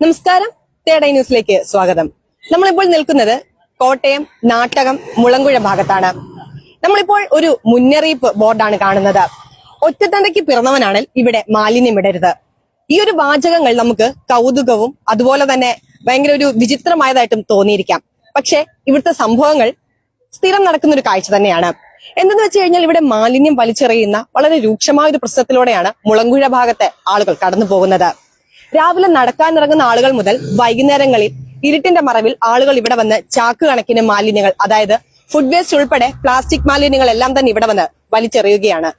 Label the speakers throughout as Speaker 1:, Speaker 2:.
Speaker 1: നമസ്കാരം. തേടൈ ന്യൂസിലേക്ക് സ്വാഗതം. നമ്മളിപ്പോൾ നിൽക്കുന്നത് കോട്ടയം നാട്ടകം മുളങ്കുഴ ഭാഗത്താണ്. നമ്മളിപ്പോൾ ഒരു മുന്നറിയിപ്പ് ബോർഡാണ് കാണുന്നത്. ഒറ്റത്തന്തയ്ക്ക് പിറന്നവനാണ് ഇവിടെ മാലിന്യം ഇടരുത്. ഈ ഒരു വാചകങ്ങൾ നമുക്ക് കൗതുകവും അതുപോലെ തന്നെ ഭയങ്കര ഒരു വിചിത്രമായതായിട്ടും തോന്നിയിരിക്കാം. പക്ഷെ ഇവിടുത്തെ സംഭവങ്ങൾ സ്ഥിരം നടക്കുന്ന ഒരു കാഴ്ച തന്നെയാണ്. എന്തെന്ന് വെച്ച് കഴിഞ്ഞാൽ ഇവിടെ മാലിന്യം വലിച്ചെറിയുന്ന വളരെ രൂക്ഷമായ ഒരു പ്രശ്നത്തിലൂടെയാണ് മുളങ്കുഴ ഭാഗത്തെ ആളുകൾ കടന്നു പോകുന്നത്. രാവിലെ നടക്കാനിറങ്ങുന്ന ആളുകൾ മുതൽ വൈകുന്നേരങ്ങളിൽ ഇരുട്ടിന്റെ മറവിൽ ആളുകൾ ഇവിടെ വന്ന് ചാക്ക് കണക്കിന് മാലിന്യങ്ങൾ അതായത് ഫുഡ് വേസ്റ്റ് ഉൾപ്പെടെ പ്ലാസ്റ്റിക് മാലിന്യങ്ങൾ എല്ലാം തന്നെ ഇവിടെ വന്ന് വലിച്ചെറിയുകയാണ്.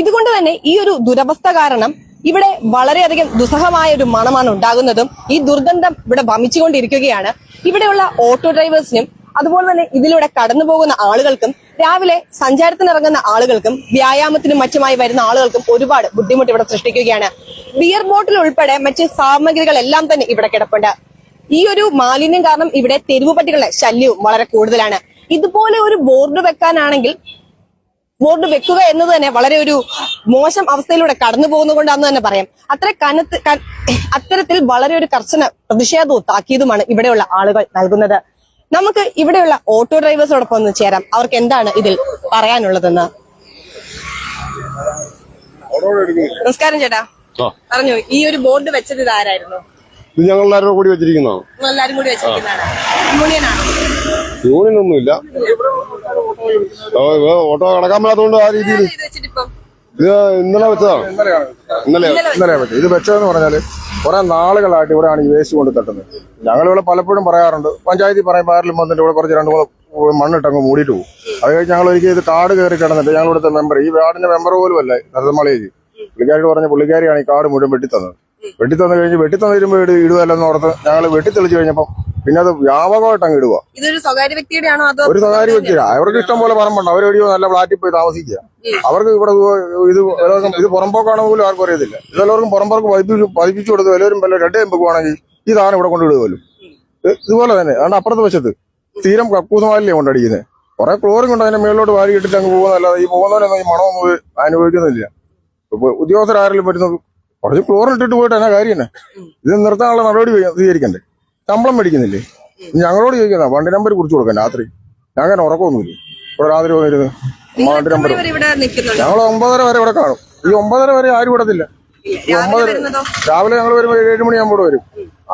Speaker 1: ഇതുകൊണ്ട് തന്നെ ഈ ഒരു ദുരവസ്ഥ കാരണം ഇവിടെ വളരെയധികം ദുസ്സഹമായ ഒരു മണമാണ് ഉണ്ടാകുന്നതും ഈ ദുർഗന്ധം ഇവിടെ വമിച്ചുകൊണ്ടിരിക്കുകയാണ്. ഇവിടെയുള്ള ഓട്ടോ ഡ്രൈവേഴ്സിനും അതുപോലെ തന്നെ ഇതിലൂടെ കടന്നു പോകുന്ന ആളുകൾക്കും രാവിലെ സഞ്ചാരത്തിനിറങ്ങുന്ന ആളുകൾക്കും വ്യായാമത്തിനും മറ്റുമായി വരുന്ന ആളുകൾക്കും ഒരുപാട് ബുദ്ധിമുട്ട് ഇവിടെ സൃഷ്ടിക്കുകയാണ്. ബിയർ ബോട്ടിൽ ഉൾപ്പെടെ മറ്റ് സാമഗ്രികളെല്ലാം തന്നെ ഇവിടെ കിടപ്പുണ്ട്. ഈ ഒരു മാലിന്യം കാരണം ഇവിടെ തെരുവുപട്ടികളുടെ ശല്യവും വളരെ കൂടുതലാണ്. ഇതുപോലെ ഒരു ബോർഡ് വെക്കാനാണെങ്കിൽ ബോർഡ് വെക്കുക എന്നത് തന്നെ വളരെ ഒരു മോശം അവസ്ഥയിലൂടെ കടന്നു പോകുന്നതുകൊണ്ടാണെന്ന് തന്നെ പറയാം. അത്ര കനത്ത് അത്തരത്തിൽ വളരെ ഒരു കർശന പ്രതിഷേധവും താക്കീതുമാണ് ഇവിടെയുള്ള ആളുകൾ നൽകുന്നത്. നമുക്ക് ഇവിടെയുള്ള ഓട്ടോ ഡ്രൈവേഴ്സോടൊപ്പം ഒന്ന് ചേരാം. അവർക്ക് എന്താണ് ഇതിൽ പറയാനുള്ളതെന്ന്? നമസ്കാരം ചേട്ടാ. പറഞ്ഞു ഈ ഒരു ബോർഡ് വെച്ചത് ഇതാരായിരുന്നു?
Speaker 2: ഇത് ഞങ്ങൾ എല്ലാവരും കൂടി വെച്ചിരിക്കുന്നതാണ്.
Speaker 1: എല്ലാവരും കൂടി വെച്ചിരിക്കുന്നതാണ്.
Speaker 2: യൂണിയൻ ഓ, ഇത് ഓട്ടോ കടക്കാൻ മേലാത്തതുകൊണ്ട് ആ രീതിയിൽ
Speaker 1: ഇത്
Speaker 2: ഇന്നലെ വെച്ചതാണ്? ഇന്നലെ
Speaker 3: ഇന്നലെ വെച്ചത്. ഇത് വെച്ചതെന്ന് പറഞ്ഞാൽ കുറെ നാളുകളായിട്ട് ഇവിടെയാണ് ഈ വേസ്റ്റ് കൊണ്ട് തട്ടുന്നത്. ഞങ്ങൾ ഇവിടെ പലപ്പോഴും പറയാറുണ്ട്. പഞ്ചായത്തിൽ പറയും ആരെങ്കിലും വന്നിട്ട് ഇവിടെ കുറച്ച് രണ്ട് മൂന്ന് മണ്ണിട്ടങ്ങ് മൂടിയിട്ട് പോകും. അത് കഴിഞ്ഞ് ഞങ്ങൾ ഒരിക്കൽ ഇത് കാട് കയറി കിടന്നിട്ട് ഞങ്ങൾ ഇവിടുത്തെ മെമ്പർ ഈ വാർഡിന്റെ മെമ്പർ പോലും അല്ലേ നരസമളേജി പുള്ളിക്കാരി പറഞ്ഞ പുള്ളിക്കാരിയാണ് ഈ കാട് മുഴുവൻ വെട്ടിത്തന്നത്. വെട്ടിത്തന്നു കഴിഞ്ഞ് വെട്ടിത്തന്നു വരുമ്പോൾ ഓർത്ത് ഞങ്ങൾ വെട്ടിത്തെളിച്ച് കഴിഞ്ഞപ്പം പിന്നെ അത് വ്യാപകമായിട്ട് അങ്ങ് ഇടുക
Speaker 1: ഇതൊരു സ്വകാര്യ വ്യക്തിയുടെ ആണോ അതോ
Speaker 3: ഒരു സ്വകാര്യ വ്യക്തിയാണ് അവർക്ക് ഇഷ്ടം പോലെ പറമ്പുണ്ട് അവരെവിടെയോ നല്ല ഫ്ലാറ്റിൽ പോയി താമസിക്കുക. അവർക്ക് ഇവിടെ ഇത് ഇത് പുറമ്പോക്കാണോ പോലും ആർക്കും അറിയത്തില്ല. ഇതെല്ലാവർക്കും പുറമ്പോർക്ക് പതിപ്പിച്ചു പതിപ്പിച്ചു കൊടുത്ത് എല്ലാവരും വല്ല രണ്ട് എമ്പുവാണെങ്കിൽ ഈ സാധനം ഇവിടെ കൊണ്ടിടുമല്ലോ ഇതുപോലെ തന്നെ. അതുകൊണ്ട് അപ്പുറത്തെ വശത്ത് സ്ഥിരം കക്കൂസമാലില്ലേ കൊണ്ടടിക്കുന്നത് കുറെ ക്ലോറിൻ കൊണ്ട് അതിന്റെ മേളിലോട്ട് വാരി ഇട്ടിട്ട് അങ്ങ് പോകുന്നതല്ലാതെ ഈ പോകുന്നവരൊന്നും ഈ മണമൊന്നും അനുഭവിക്കുന്നില്ല. ഇപ്പൊ ഉദ്യോഗസ്ഥരാരെങ്കിലും പറ്റുന്നത് കുറച്ച് ക്ലോറിൻ ഇട്ടിട്ട് പോയിട്ട് എന്നാ കാര്യം തന്നെ ഇത് നിർത്താനുള്ള നടപടി സ്വീകരിക്കണ്ടേ? ശമ്പളം മേടിക്കുന്നില്ലേ? ഞങ്ങളോട് ചോദിക്കുന്ന വണ്ടി നമ്പർ കുറിച്ച് കൊടുക്കാൻ രാത്രി. ഞാൻ അങ്ങനെ ഉറക്കമൊന്നുമില്ല. ഇവിടെ രാത്രി പോയിരുന്നു വണ്ടി നമ്പർ ഞങ്ങൾ ഒമ്പതര വരെ ഇവിടെ കാണും. ഈ ഒമ്പതര വരെ ആരും വിടത്തില്ല ഈ
Speaker 1: രാവിലെ
Speaker 3: ഒമ്പതര രാവിലെ ഞങ്ങൾ വരുമ്പോൾ ഏഴ് മണിയാകുമ്പോൾ വരും.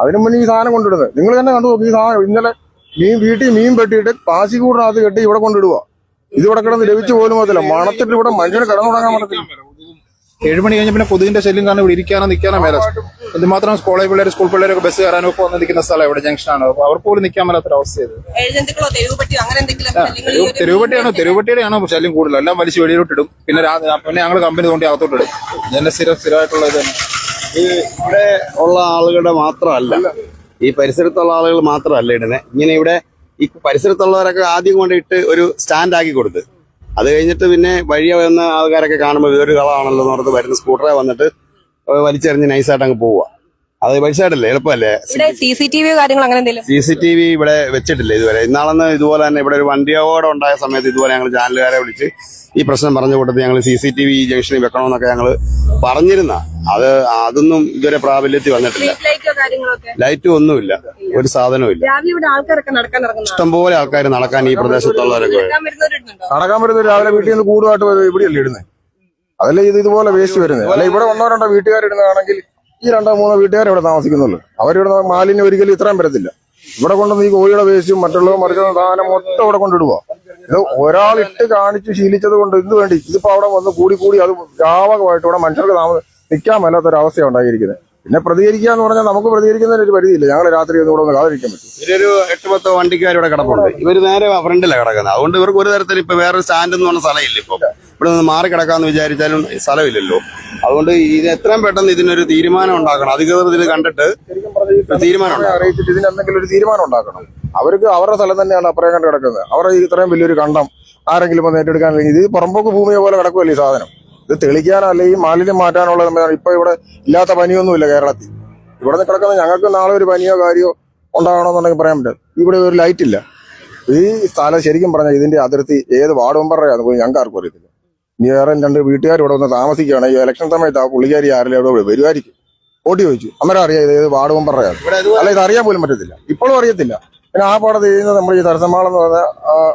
Speaker 3: അതിനു മുന്നേ ഈ സാധനം കൊണ്ടിടുന്നത് നിങ്ങൾ തന്നെ കണ്ടു നോക്കി ഈ സാധനം ഇന്നലെ മീൻ വീട്ടിൽ മീൻ പെട്ടിയിട്ട് പാസിക്കൂടിനകത്ത് കെട്ടി ഇവിടെ കൊണ്ടിടുക ഇത് ഇവിടെ കിടന്ന് ലഭിച്ചു പോലും പോകത്തില്ല മണത്തിട്ട് ഇവിടെ മനുഷ്യന് കിടന്നുടങ്ങാൻ പറ്റത്തില്ല.
Speaker 4: ഏഴ് മണി കഴിഞ്ഞ പിന്നെ കൊതുകിന്റെ ശല്യം കാരണം ഇവിടെ ഇരിക്കാനോ നിൽക്കാനോ മേല. എന്തുമാത്രം കോളേജ് പിള്ളേർ സ്കൂൾ പിള്ളേരൊക്കെ ബസ് കയറാനോ ഒക്കെ വന്ന് നിൽക്കുന്ന സ്ഥലം ഇവിടെ ജംഗ്ഷനാണ്. അപ്പൊ അവർ പോലും നിൽക്കാൻ മേലാത്തൊരവസ്ഥയത് തെരുവുപട്ടിയാണോ തെരുവുപട്ടിയുടെയാണോ ശല്യം കൂടുതൽ എല്ലാം വലിച്ചു വെളിയിലോട്ടിടും പിന്നെ പിന്നെ ഞങ്ങൾ കമ്പനി തോണ്ടി അകത്തോട്ടിടും ഇതിന്റെ സ്ഥിരം സ്ഥിരമായിട്ടുള്ള ഇത് തന്നെ.
Speaker 5: ഈ ഇവിടെ ഉള്ള ആളുകളുടെ മാത്രമല്ല ഈ പരിസരത്തുള്ള ആളുകൾ മാത്രമല്ല ഇടുന്നത് ഇങ്ങനെ ഇവിടെ ഈ പരിസരത്തുള്ളവരൊക്കെ ആദ്യം കൊണ്ടിട്ട് ഒരു സ്റ്റാൻഡ് ആക്കി കൊടുത്ത്. അത് കഴിഞ്ഞിട്ട് പിന്നെ വഴിയെ വന്ന ആൾക്കാരൊക്കെ കാണുമ്പോൾ ഇതൊരു കളാണല്ലോ എന്ന് പറഞ്ഞ് വരുന്ന സ്കൂട്ടറെ വന്നിട്ട് വലിച്ചെറിഞ്ഞ് നൈസായിട്ട് അങ്ങ് പോവുക അത് വലിച്ചായിട്ടല്ലേ എളുപ്പമല്ലേ?
Speaker 1: സി സി ടി വി കാര്യങ്ങൾ അങ്ങനെ
Speaker 5: സി സി ടി വി ഇവിടെ വെച്ചിട്ടില്ല ഇതുവരെ. ഇന്നാളെന്ന് ഇതുപോലെ തന്നെ ഇവിടെ ഒരു വണ്ടിയോടെ ഉണ്ടായ സമയത്ത് ഇതുപോലെ ഞങ്ങൾ ചാനലുകാരെ വിളിച്ച് ഈ പ്രശ്നം പറഞ്ഞ കൂട്ടത്തിൽ ഞങ്ങൾ സി സി ടി വി ജംഗ്ഷനിൽ വെക്കണമെന്നൊക്കെ ഞങ്ങൾ പറഞ്ഞിരുന്ന. അത് അതൊന്നും ഇതുവരെ പ്രാബല്യത്തിൽ വന്നിട്ടില്ല.
Speaker 1: ലൈറ്റോ
Speaker 5: ഒന്നുമില്ല. ഒരു സാധനവും ഇല്ല.
Speaker 1: രാവിലെ ഇവിടെ ആൾക്കാരൊക്കെ നടക്കാൻ ഇറങ്ങുന്നതാണ്?
Speaker 5: ഇഷ്ടംപോലെ ആൾക്കാർ നടക്കാൻ ഈ പ്രദേശത്തുള്ളവരൊക്കെ
Speaker 1: നടക്കാൻ
Speaker 3: വരുന്നത് രാവിലെ വീട്ടിൽ നിന്ന് കൂടുതലായിട്ട് വരും. ഇവിടെയല്ലേ ഇടുന്നത് അതല്ലേ ഇത് ഇതുപോലെ വേസ്റ്റ് വരുന്നത് അല്ല ഇവിടെ ഒന്നോ രണ്ടോ വീട്ടുകാരിടുന്നതാണെങ്കിൽ ഈ രണ്ടോ മൂന്നോ വീട്ടുകാർ ഇവിടെ താമസിക്കുന്നുള്ളൂ. അവരിവിടെ മാലിന്യം ഒരിക്കലും ഇത്രയും വരത്തില്ല. ഇവിടെ കൊണ്ടുവന്ന് ഈ കോഴിയുടെ വേസ്റ്റും മറ്റുള്ളവ മറിച്ച് സാധനം മൊത്തം ഇവിടെ കൊണ്ടിടുക ഇത് ഒരാൾ ഇട്ട് കാണിച്ചു ശീലിച്ചത് കൊണ്ട് ഇത് വേണ്ടി? ഇതിപ്പോ അവിടെ വന്ന് കൂടി കൂടി അത് വ്യാപകമായിട്ട് ഇവിടെ മനുഷ്യർക്ക് താമസം നിൽക്കാൻ മേലാത്തൊരവസ്ഥ ഉണ്ടായിരിക്കുന്നത്. പിന്നെ പ്രതികരിക്കുക എന്ന് പറഞ്ഞാൽ നമുക്ക് പ്രതികരിക്കുന്നതിന് ഒരു പരിധിയില്ല. ഞങ്ങൾ രാത്രി ഒന്നും കൂടെ ഒന്ന് കാതിരിക്കാൻ പറ്റും.
Speaker 5: ഇവരൊരു എട്ട് പത്ത് വണ്ടിക്കാർ ഇവിടെ കിടപ്പുണ്ട്. ഇവർ നേരെ ഫ്രണ്ടിലാണ് കിടക്കുന്നത്. അതുകൊണ്ട് ഇവർക്ക് ഒരു തരത്തിൽ ഇപ്പൊ വേറൊരു സ്റ്റാൻഡ് എന്ന് പറഞ്ഞ സ്ഥലമില്ല ഇപ്പൊ. ഇവിടെ നിന്ന് മാറി കിടക്കാന്ന് വിചാരിച്ചാലും സ്ഥലമില്ലല്ലോ. അതുകൊണ്ട് ഇത് എത്രയും പെട്ടെന്ന് ഇതിനൊരു തീരുമാനം ഉണ്ടാക്കണം. അധികൃതർ ഇത് കണ്ടിട്ട് തീരുമാനം
Speaker 3: അറിയിച്ചിട്ട് ഇതിന് എന്തെങ്കിലും ഒരു തീരുമാനം ഉണ്ടാക്കണം. അവർക്ക് അവരുടെ സ്ഥലം തന്നെയാണ് അപ്പുറം കണ്ട് കിടക്കുന്നത്. അവരുടെ ഇത്രയും വലിയൊരു കണ്ടം ആരെങ്കിലും വന്ന് ഏറ്റെടുക്കാൻ കഴിഞ്ഞു ഇത് പുറമ്പോക്ക് ഭൂമിയെ പോലെ കിടക്കുമല്ലേ ഈ സാധനം? ഇത് തെളിക്കാനോ അല്ലെങ്കിൽ മാലിന്യം മാറ്റാനുള്ള ഇപ്പൊ ഇവിടെ ഇല്ലാത്ത പനിയൊന്നുമില്ല കേരളത്തിൽ. ഇവിടെ നിന്ന് കിടക്കുന്ന ഞങ്ങൾക്ക് നാളെ ഒരു പനിയോ കാര്യമോ ഉണ്ടാകണമെന്നുണ്ടെങ്കിൽ പറയാൻ പറ്റും ഇവിടെ ഒരു ലൈറ്റ് ഇല്ല. ഈ സ്ഥലം ശരിക്കും പറഞ്ഞാൽ ഇതിന്റെ അതിർത്തി ഏത് വാർഡ് മെമ്പറായിരുന്നു പോയി ഞങ്ങൾക്ക് ആർക്കും അറിയത്തില്ല. ഇനി വേറെ രണ്ട് വീട്ടുകാർ ഇവിടെ വന്ന് താമസിക്കുകയാണ് ഈ ഇലക്ഷൻ സമയത്ത് ആ പുള്ളിക്കാരി ആരെങ്കിലും ഇവിടെ വരുമായിരിക്കും. ഓട്ടി ചോദിച്ചു. അന്നേരം അറിയാം ഏത് വാർഡ് മെമ്പറുടെയാണ് അല്ല ഇത് അറിയാൻ പോലും പറ്റത്തില്ല. ഇപ്പോഴും അറിയത്തില്ല. പിന്നെ ആ പാടത്ത് ചെയ്യുന്നത് നമ്മുടെ ഈ തരസമാളെന്ന് പറഞ്ഞ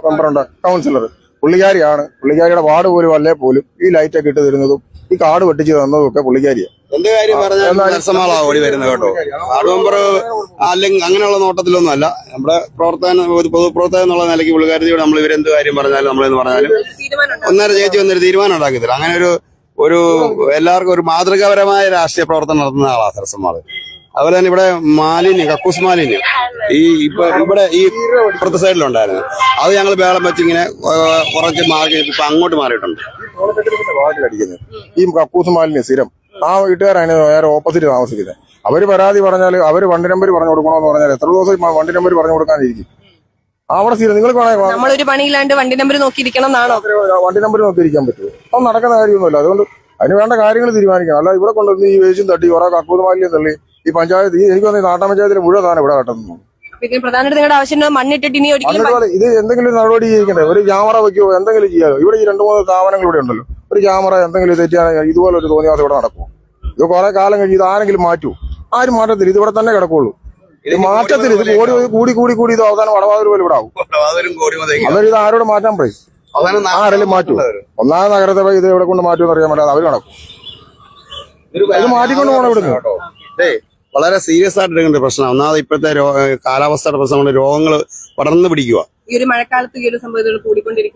Speaker 3: മെമ്പറുണ്ട് കൗൺസിലർ പുള്ളിക്കാരിയാണ്. പുള്ളിക്കാരിയുടെ വാർഡ് പോലും അല്ലേ പോലും ഈ ലൈറ്റ് ഒക്കെ ഇട്ട് തരുന്നതും ഈ കാർഡ് വെട്ടിച്ച് തന്നതും ഒക്കെ പുള്ളിക്കാരിയാണ്
Speaker 5: എന്ത് കാര്യം പറഞ്ഞാൽ നരസമാളാ ഓടി വരുന്നത് കേട്ടോ. വാർഡ് മെമ്പർ അല്ലെങ്കിൽ അങ്ങനെയുള്ള നോട്ടത്തിലൊന്നും അല്ല. നമ്മുടെ പ്രവർത്തന ഒരു പൊതുപ്രവർത്തകൻ എന്നുള്ള നിലയ്ക്ക് പുള്ളിക്കാരിയോട് നമ്മൾ ഇവരെന്ത് കാര്യം പറഞ്ഞാലും നമ്മളെന്ന് പറഞ്ഞാലും ഒന്നര ചേച്ചി വന്നൊരു തീരുമാനം ഉണ്ടാക്കത്തില്ല അങ്ങനെ ഒരു ഒരു എല്ലാവർക്കും ഒരു മാതൃകാപരമായ രാഷ്ട്രീയ പ്രവർത്തനം നടത്തുന്ന ആളാണ് സരസമാൾ അതുപോലെ തന്നെ ഇവിടെ മാലിന്യം കക്കൂസ് മാലിന്യം. ഈ ഇപ്പൊ ഇവിടെ ഈ ഇപ്പുറത്തെ സൈഡിലുണ്ടായിരുന്നു. അത് ഞങ്ങൾ ബേളം വെച്ച് ഇങ്ങനെ കുറച്ച് മാറി ഇപ്പൊ അങ്ങോട്ട് മാറിയിട്ടുണ്ട്.
Speaker 3: ഈ കക്കൂസ് മാലിന്യം സ്ഥിരം. ആ വീട്ടുകാരാണ് നേരെ ഓപ്പോസിറ്റ് താമസിക്കുന്നത്. അവർ പരാതി പറഞ്ഞാൽ അവർ വണ്ടി നമ്പർ പറഞ്ഞു കൊടുക്കണമെന്ന് പറഞ്ഞാൽ എത്ര ദിവസം വണ്ടി നമ്പർ പറഞ്ഞു കൊടുക്കാനിരിക്കും. അവിടെ സ്ഥിരം നിങ്ങൾ
Speaker 1: നമ്മളൊരു പണിയില്ലാണ്ട് വണ്ടി നമ്പർ നോക്കിയിരിക്കണം എന്നാണോ?
Speaker 3: വണ്ടി നമ്പർ നോക്കിയിരിക്കാൻ പറ്റുമോ അപ്പം നടക്കുന്ന കാര്യമൊന്നുമില്ല. അതുകൊണ്ട് അതിന് വേണ്ട കാര്യങ്ങൾ തീരുമാനിക്കണം. അല്ല ഇവിടെ കൊണ്ടുവന്ന് ഈ വേശും തട്ടി ഓരോ കക്കൂസ് മാലിന്യം തള്ളി. ഈ പഞ്ചായത്ത് ഈ എനിക്ക് തോന്നുന്നു നാട്ടാൻ പഞ്ചായത്തിലെ മുഴുവൻ താനം ഇവിടെ കട്ടുന്നു.
Speaker 1: പിന്നെ പ്രധാനമായിട്ട് നിങ്ങളുടെ ആവശ്യം മണ്ണിട്ടിട്ട് ഇനി ഒരിക്കലും
Speaker 3: ഇത് എന്തെങ്കിലും ഒരു നടപടി ചെയ്യിക്കണ്ടേ ഒരു ക്യാമറ വെക്കുകയോ എന്തെങ്കിലും ചെയ്യാലോ? ഇവിടെ ഈ രണ്ട് മൂന്ന് സ്ഥാപനങ്ങൾ ഇവിടെ ഉണ്ടല്ലോ. ഒരു ക്യാമറ എന്തെങ്കിലും തെറ്റിയാണെങ്കിൽ ഇതുപോലെ ഒരു തോന്നിയാൽ ഇവിടെ നടക്കും ഇത് കുറെ കാലം കഴിഞ്ഞ് ഇത് ആരെങ്കിലും മാറ്റൂ ആരും മാറ്റത്തില്ല. ഇത് ഇവിടെ തന്നെ കിടക്കുള്ളൂ. ഇത് മാറ്റത്തില്ല. ഇത് കൂടി കൂടി കൂടി കൂടി ഇത് അവസാനം വടവാതിരി പോലെ ഇവിടെ ആവും.
Speaker 5: അതൊരു.
Speaker 3: ഇത് ആരോട് മാറ്റാൻ പറയും. ആരെങ്കിലും മാറ്റൂ ഒന്നാം നഗരത്തെ പോയി ഇത് എവിടെ കൊണ്ട് മാറ്റുമെന്ന് അറിയാൻ പറ്റാതെ അവർ നടക്കും. ഇത് മാറ്റിക്കൊണ്ട് പോകണം ഇവിടുന്ന്.
Speaker 5: ഏയ് വളരെ സീരിയസ് ആയിട്ട് എടുക്കേണ്ട പ്രശ്നം ഒന്നാമത് ഇപ്പോഴത്തെ കാലാവസ്ഥയുടെ പ്രശ്നം കൊണ്ട് രോഗങ്ങൾ പടർന്നു പിടിക്കുക.
Speaker 1: ഈ ഒരു മഴക്കാലത്ത് ഈ ഒരു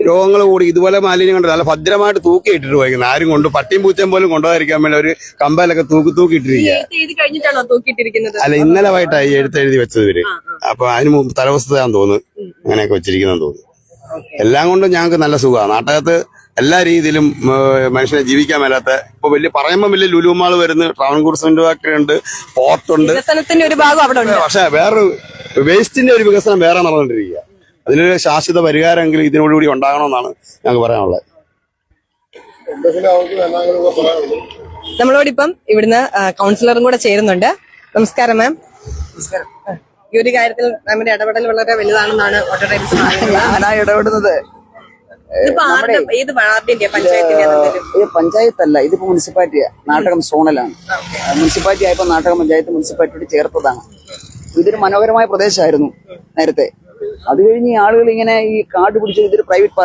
Speaker 5: രോഗങ്ങൾ കൂടി ഇതുപോലെ മാലിന്യം കണ്ടത് നല്ല ഭദ്രമായിട്ട് തൂക്കി ഇട്ടിട്ട് പോയിരിക്കുന്നത് ആരും കൊണ്ട് പട്ടിയും പൂച്ചയും പോലും കൊണ്ടുപോകാതിരിക്കാൻ വേണ്ടി ഒരു കമ്പലൊക്കെ തൂക്കി തൂക്കി ഇട്ടിരിക്കുക അല്ല ഇന്നലെ വൈകിട്ടായി എഴുത്ത് എഴുതി വെച്ചത് ഇവർ. അപ്പൊ അതിന് മുമ്പ് തലവസ്ഥയാന്ന് തോന്നുന്നു. അങ്ങനെയൊക്കെ വെച്ചിരിക്കുന്നെന്ന് തോന്നുന്നു. എല്ലാം കൊണ്ടും ഞങ്ങൾക്ക് നല്ല സുഖമാണ്. നാട്ടകത്ത് എല്ലാ രീതിയിലും മനുഷ്യനെ ജീവിക്കാൻ മേലാത്ത ഇപ്പൊ വലിയ പറയുമ്പോൾ വലിയ ലുലുമാൾ വരുന്നു ട്രാവൻകൂർ സെന്റ് ഫാക്ടറി ഉണ്ട് പോർട്ടുണ്ട് പക്ഷെ വേറൊരു വേസ്റ്റിന്റെ ഒരു വികസനം വേറെ നടന്നുകൊണ്ടിരിക്കുക. അതിനൊരു ശാശ്വത പരിഹാരമെങ്കിലും ഇതിനോടുകൂടി ഉണ്ടാകണമെന്നാണ് ഞങ്ങൾക്ക് പറയാനുള്ളത്.
Speaker 1: നമ്മളോടിപ്പം ഇവിടുന്ന് കൗൺസിലറും കൂടെ ചേരുന്നുണ്ട്. നമസ്കാരം മാം നമസ്കാരം. ഈ ഒരു കാര്യത്തിൽ മാമിന്റെ ഇടപെടൽ വളരെ വലുതാണെന്നാണ് ഓട്ടോ ഡ്രൈവേഴ്സ്
Speaker 6: ഇടപെടുന്നത്. ഇത് പഞ്ചായത്തല്ല ഇതിപ്പോ മുനിസിപ്പാലിറ്റിയാ. നാട്ടകം സോണലാണ്. മുനിസിപ്പാലിറ്റി ആയപ്പോ നാട്ടകം പഞ്ചായത്ത് മുനിസിപ്പാലിറ്റിയോട് ചേർത്തതാണ്. ഇതൊരു മനോഹരമായ പ്രദേശമായിരുന്നു നേരത്തെ. അത് കഴിഞ്ഞ് ഈ ആളുകൾ ഇങ്ങനെ ഈ കാർഡ് പിടിച്ച് ഇതൊരു പ്രൈവറ്റ്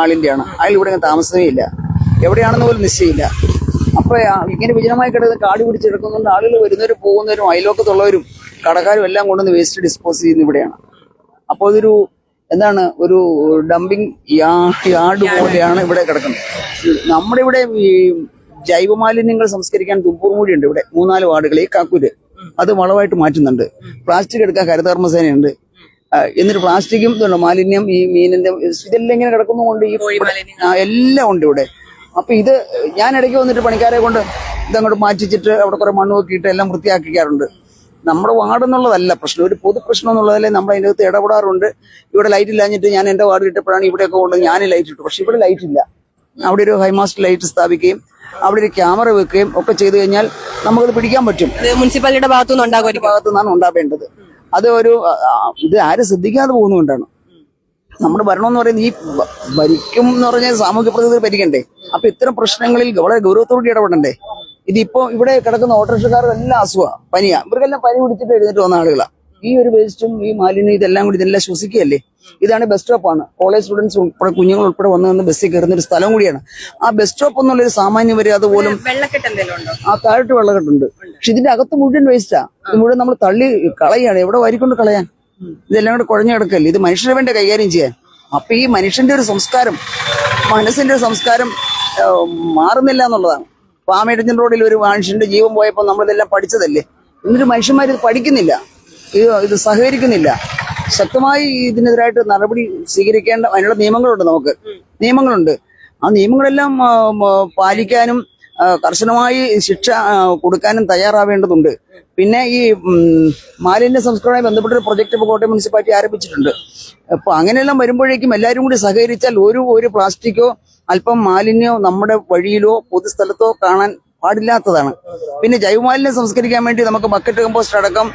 Speaker 6: ആളിന്റെയാണ്. അയാൾ ഇവിടെ ഇങ്ങനെ താമസമേ ഇല്ല. എവിടെയാണെന്ന് പോലും നിശ്ചയില്ല അപ്പൊ ഇങ്ങനെ വിജനമായി കിടന്ന് കാട് പിടിച്ച് കിടക്കുന്നുണ്ട്. ആളുകൾ വരുന്നവരും പോകുന്നവരും അയലോക്കത്തുള്ളവരും കടക്കാരും എല്ലാം കൊണ്ടുവന്ന് വേസ്റ്റ് ഡിസ്പോസ് ചെയ്യുന്ന ഇവിടെയാണ്. അപ്പോൾ ഇതൊരു എന്താണ് ഒരു ഡംപിങ് യാർഡ് പോലെയാണ് ഇവിടെ കിടക്കുന്നത്. നമ്മുടെ ഇവിടെ ഈ ജൈവ മാലിന്യങ്ങൾ സംസ്കരിക്കാൻ തുമ്പൂർമൂടി ഉണ്ട് ഇവിടെ. മൂന്നാൽ വാർഡുകൾ ഈ കാക്കൂര് അത് വളമായിട്ട് മാറ്റുന്നുണ്ട്. പ്ലാസ്റ്റിക് എടുക്കാൻ ഹരിതകർമ്മസേനയുണ്ട്. എന്നിട്ട് പ്ലാസ്റ്റിക്കും ഇതുണ്ട്. മാലിന്യം ഈ മീനിന്റെ ഇതെല്ലാം ഇങ്ങനെ കിടക്കുന്നതുകൊണ്ട് ഈ എല്ലാം ഉണ്ട് ഇവിടെ. അപ്പൊ ഇത് ഞാൻ ഇടയ്ക്ക് വന്നിട്ട് പണിക്കാരെ കൊണ്ട് ഇതങ്ങോട്ട് മാറ്റിച്ചിട്ട് അവിടെ കുറെ മണ്ണ് നോക്കിയിട്ട് എല്ലാം വൃത്തിയാക്കിക്കാറുണ്ട്. നമ്മുടെ വാർഡ് എന്നുള്ളതല്ല പ്രശ്നം. ഒരു പൊതു പ്രശ്നം എന്നുള്ളതല്ലേ നമ്മൾ അതിന്റെ അകത്ത് ഇടപെടാറുണ്ട്. ഇവിടെ ലൈറ്റ് ഇല്ലാഞ്ഞിട്ട് ഞാൻ എന്റെ വാർഡ് ഇട്ടപ്പോഴാണ് ഇവിടെയൊക്കെ കൊണ്ട് ഞാൻ ലൈറ്റ് ഇട്ടു പക്ഷെ ഇവിടെ ലൈറ്റ് ഇല്ല. അവിടെ ഒരു ഹൈമാസ്റ്റ് ലൈറ്റ് സ്ഥാപിക്കുകയും അവിടെ ഒരു ക്യാമറ വെക്കുകയും ഒക്കെ ചെയ്തു കഴിഞ്ഞാൽ നമുക്കത് പിടിക്കാൻ പറ്റും.
Speaker 1: മുനിസിപ്പാലിറ്റിയുടെ ഭാഗത്തുനിന്ന് ഉണ്ടാകുമായിരിക്കും.
Speaker 6: ഭാഗത്തു നിന്നാണ് ഉണ്ടാവേണ്ടത്. അത് ഒരു ഇത് ആരും ശ്രദ്ധിക്കാതെ പോകുന്നുകൊണ്ടാണ് നമ്മുടെ ഭരണം എന്ന് പറയുന്നത് ഈ ഭരിക്കും എന്ന് പറഞ്ഞാൽ സാമൂഹ്യ പ്രതിനിധി ഭരിക്കണ്ടേ? അപ്പൊ ഇത്തരം പ്രശ്നങ്ങളിൽ വളരെ ഗൗരവത്തോടെ ഇടപെടണ്ടേ? ഇതിപ്പോ ഇവിടെ കിടക്കുന്ന ഓട്ടോറിക്ഷക്കാർക്ക് എല്ലാം അസുഖ പനിയാ. ഇവർക്കെല്ലാം പനി പിടിച്ചിട്ട് എഴുന്നേറ്റ് വന്ന ആളുകളാ. ഈ ഒരു വേസ്റ്റും ഈ മാലിന്യം ഇതെല്ലാം കൂടി ഇതെല്ലാം ശ്വസിക്കുകയല്ലേ? ഇതാണ് ബസ് ആണ്. കോളേജ് സ്റ്റുഡൻസ് ഉൾപ്പെടെ കുഞ്ഞുങ്ങൾ ഉൾപ്പെടെ വന്ന് നിന്ന് ബസ്സിൽ കയറുന്ന ഒരു സ്ഥലം കൂടിയാണ്. ആ ബസ് സ്റ്റോപ്പ് എന്നുള്ളൊരു സാമാന്യ മര്യാദ പോലും ആ താഴോട്ട് വെള്ളക്കെട്ടുണ്ട്. പക്ഷെ ഇതിന്റെ അകത്ത് മുഴുവൻ വേസ്റ്റാ ഇത് മുഴുവൻ നമ്മൾ തള്ളി കളയാണ്. എവിടെ വാരിക്കൊണ്ട് കളയാൻ? ഇതെല്ലാം കൂടെ കുഴഞ്ഞു കിടക്കല്ലേ? ഇത് മനുഷ്യരെ വേണ്ട കൈകാര്യം ചെയ്യാൻ? അപ്പൊ ഈ മനുഷ്യന്റെ ഒരു സംസ്കാരം മനസ്സിന്റെ ഒരു സംസ്കാരം മാറുന്നില്ല എന്നുള്ളതാണ്. പാമേടഞ്ചൻ റോഡിൽ ഒരു മനുഷ്യന്റെ ജീവൻ പോയപ്പോൾ നമ്മളിതെല്ലാം പഠിച്ചതല്ലേ? എന്നിട്ട് മനുഷ്യന്മാർ ഇത് പഠിക്കുന്നില്ല. ഇത് ഇത് സഹകരിക്കുന്നില്ല. ശക്തമായി ഇതിനെതിരായിട്ട് നടപടി സ്വീകരിക്കേണ്ട അതിനുള്ള നിയമങ്ങളുണ്ട് നമുക്ക്. നിയമങ്ങളുണ്ട്. ആ നിയമങ്ങളെല്ലാം പാലിക്കാനും കർശനമായി ശിക്ഷ കൊടുക്കാനും തയ്യാറാവേണ്ടതുണ്ട്. പിന്നെ ഈ മാലിന്യ സംസ്കരണവുമായി ബന്ധപ്പെട്ട ഒരു പ്രൊജക്ട് ഇപ്പോൾ കോട്ടയം മുനിസിപ്പാലിറ്റി ആരംഭിച്ചിട്ടുണ്ട്. അപ്പൊ അങ്ങനെയെല്ലാം വരുമ്പോഴേക്കും എല്ലാവരും കൂടി സഹകരിച്ചാൽ ഒരു ഒരു പ്ലാസ്റ്റിക്കോ അല്പം മാലിന്യോ നമ്മുടെ വഴിയിലോ പൊതുസ്ഥലത്തോ കാണാൻ പാടില്ലാത്തതാണ്. പിന്നെ ജൈവമാലിന്യം സംസ്കരിക്കാൻ വേണ്ടി നമുക്ക് ബക്കറ്റ് കമ്പോസ്റ്റ് അടക്കം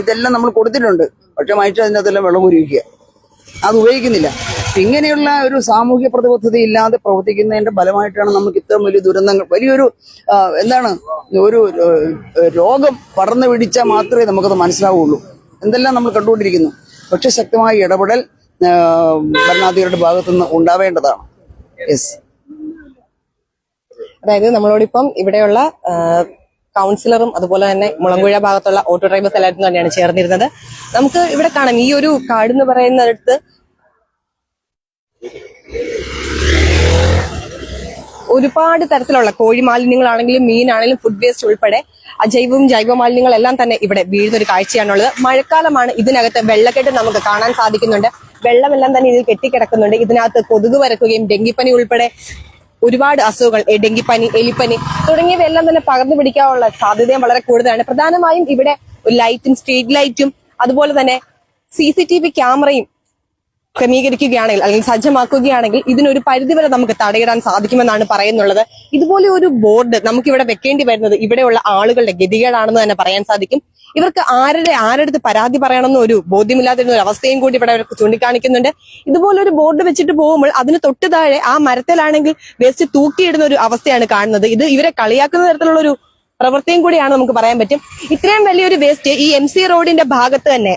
Speaker 6: ഇതെല്ലാം നമ്മൾ കൊടുത്തിട്ടുണ്ട്. പക്ഷെ മനുഷ്യ അതിനകത്തെല്ലാം വെള്ളം ഒരുക്കുക അത് ഉപയോഗിക്കുന്നില്ല. ഇങ്ങനെയുള്ള ഒരു സാമൂഹ്യ പ്രതിബദ്ധത ഇല്ലാതെ പ്രവർത്തിക്കുന്നതിന്റെ ഫലമായിട്ടാണ് നമുക്ക് ഇത്രയും വലിയ ദുരന്തങ്ങൾ വലിയൊരു എന്താണ് ഒരു രോഗം പടർന്നു പിടിച്ചാൽ മാത്രമേ നമുക്കത് മനസ്സിലാവുള്ളൂ. എന്തെല്ലാം നമ്മൾ കണ്ടുകൊണ്ടിരിക്കുന്നു. പക്ഷെ ശക്തമായ ഇടപെടൽ ഭരണാധികാരിയുടെ ഭാഗത്തുനിന്ന് ഉണ്ടാവേണ്ടതാണ്. യെസ്
Speaker 1: അതായത് നമ്മളോടിപ്പം ഇവിടെയുള്ള കൗൺസിലറും അതുപോലെ തന്നെ മുളങ്കുഴ ഭാഗത്തുള്ള ഓട്ടോ ഡ്രൈവേഴ്സ് എല്ലാവരും തന്നെയാണ് ചേർന്നിരുന്നത്. നമുക്ക് ഇവിടെ കാണാം ഈ ഒരു കാട് എന്ന് പറയുന്നിടത്ത് ഒരുപാട് തരത്തിലുള്ള കോഴി മാലിന്യങ്ങളാണെങ്കിലും മീനാണെങ്കിലും ഫുഡ് വേസ്റ്റ് ഉൾപ്പെടെ അജൈവവും ജൈവ മാലിന്യങ്ങളെല്ലാം തന്നെ ഇവിടെ വീഴുന്ന ഒരു കാഴ്ചയാണുള്ളത്. മഴക്കാലമാണ് ഇതിനകത്ത് വെള്ളക്കെട്ട് നമുക്ക് കാണാൻ സാധിക്കുന്നുണ്ട്. വെള്ളമെല്ലാം തന്നെ ഇതിൽ കെട്ടിക്കിടക്കുന്നുണ്ട്. ഇതിനകത്ത് കൊതുക് വരക്കുകയും ഡെങ്കിപ്പനി ഉൾപ്പെടെ ഒരുപാട് അസുഖങ്ങൾ ഡെങ്കിപ്പനി എലിപ്പനി തുടങ്ങിയവയെല്ലാം തന്നെ പകർന്നു പിടിക്കാനുള്ള സാധ്യതയും വളരെ കൂടുതലാണ്. പ്രധാനമായും ഇവിടെ ലൈറ്റും സ്ട്രീറ്റ് ലൈറ്റും അതുപോലെ തന്നെ സി സി ടി വി ക്യാമറയും ക്രമീകരിക്കുകയാണെങ്കിൽ അല്ലെങ്കിൽ സജ്ജമാക്കുകയാണെങ്കിൽ ഇതിനൊരു പരിധിവരെ നമുക്ക് തടയിടാൻ സാധിക്കുമെന്നാണ് പറയുന്നുള്ളത്. ഇതുപോലെ ഒരു ബോർഡ് നമുക്ക് ഇവിടെ വെക്കേണ്ടി വരുന്നത് ഇവിടെയുള്ള ആളുകളുടെ ഗതികേടാണെന്ന് തന്നെ പറയാൻ സാധിക്കും. ഇവർക്ക് ആരുടെ ആരുടെ പരാതി പറയണമെന്ന് ഒരു ബോധ്യമില്ലാതിരുന്ന ഒരു അവസ്ഥയും കൂടി ഇവിടെ അവർക്ക് ചൂണ്ടിക്കാണിക്കുന്നുണ്ട്. ഇതുപോലെ ഒരു ബോർഡ് വെച്ചിട്ട് പോകുമ്പോൾ അതിന് തൊട്ട് താഴെ ആ മരത്തിലാണെങ്കിൽ വേസ്റ്റ് തൂക്കിയിടുന്ന ഒരു അവസ്ഥയാണ് കാണുന്നത്. ഇത് ഇവരെ കളിയാക്കുന്ന തരത്തിലുള്ള ഒരു പ്രവൃത്തിയും കൂടിയാണ് നമുക്ക് പറയാൻ പറ്റും. ഇത്രയും വലിയൊരു വേസ്റ്റ് ഈ എം സി റോഡിന്റെ ഭാഗത്ത് തന്നെ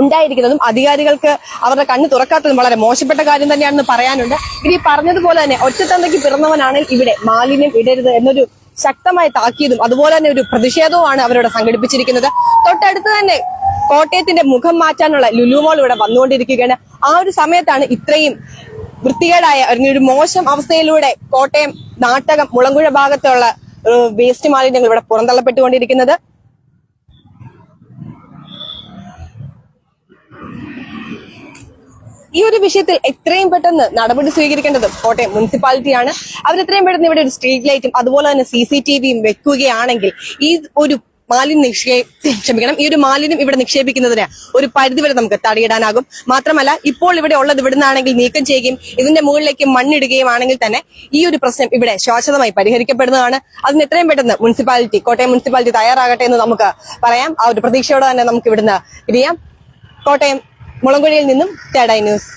Speaker 1: ഉണ്ടായിരിക്കുന്നതും അധികാരികൾക്ക് അവരുടെ കണ്ണ് തുറക്കാത്തതും വളരെ മോശപ്പെട്ട കാര്യം തന്നെയാണെന്ന് പറയാനുണ്ട്. ഇനി പറഞ്ഞതുപോലെ തന്നെ ഒറ്റത്തന്തയ്ക്ക് പിറന്നവനാണ് ഇവിടെ മാലിന്യം ഇടരുത് എന്നൊരു ശക്തമായ താക്കീതും അതുപോലെ തന്നെ ഒരു പ്രതിഷേധവുമാണ് അവരോട് സംഘടിപ്പിച്ചിരിക്കുന്നത്. തൊട്ടടുത്ത് തന്നെ കോട്ടയത്തിന്റെ മുഖം മാറ്റാനുള്ള ലുലുമോൾ ഇവിടെ വന്നുകൊണ്ടിരിക്കുകയാണ്. ആ ഒരു സമയത്താണ് ഇത്രയും വൃത്തികേടായ ഒരു മോശം അവസ്ഥയിലൂടെ കോട്ടയം നാട്ടകം മുളങ്കുഴ ഭാഗത്തുള്ള വേസ്റ്റ് മാലിന്യങ്ങൾ ഇവിടെ പുറന്തള്ളപ്പെട്ടുകൊണ്ടിരിക്കുന്നത്. ഈ ഒരു വിഷയത്തിൽ എത്രയും പെട്ടെന്ന് നടപടി സ്വീകരിക്കേണ്ടത് കോട്ടയം മുനിസിപ്പാലിറ്റിയാണ്. അവർ എത്രയും പെട്ടെന്ന് ഇവിടെ ഒരു സ്ട്രീറ്റ് ലൈറ്റും അതുപോലെ തന്നെ സി സി ടി വിയും വെക്കുകയാണെങ്കിൽ ഈ ഒരു മാലിന്യം നിക്ഷേ ക്ഷമിക്കണം ഈ ഒരു മാലിന്യം ഇവിടെ നിക്ഷേപിക്കുന്നതിന് ഒരു പരിധിവരെ നമുക്ക് തടയിടാനാകും. മാത്രമല്ല ഇപ്പോൾ ഇവിടെ ഉള്ളത് ഇവിടുന്നാണെങ്കിൽ നീക്കം ചെയ്യുകയും ഇതിന്റെ മുകളിലേക്ക് മണ്ണിടുകയും ആണെങ്കിൽ തന്നെ ഈ ഒരു പ്രശ്നം ഇവിടെ ശാശ്വതമായി പരിഹരിക്കപ്പെടുന്നതാണ്. അതിന് എത്രയും പെട്ടെന്ന് മുനിസിപ്പാലിറ്റി കോട്ടയം മുനിസിപ്പാലിറ്റി തയ്യാറാകട്ടെ എന്ന് നമുക്ക് പറയാം. ആ ഒരു പ്രതീക്ഷയോടെ തന്നെ നമുക്ക് ഇവിടുന്ന് പിരിയാം. കോട്ടയം മുളങ്കുഴിയിൽ നിന്നും തേടായി ന്യൂസ്.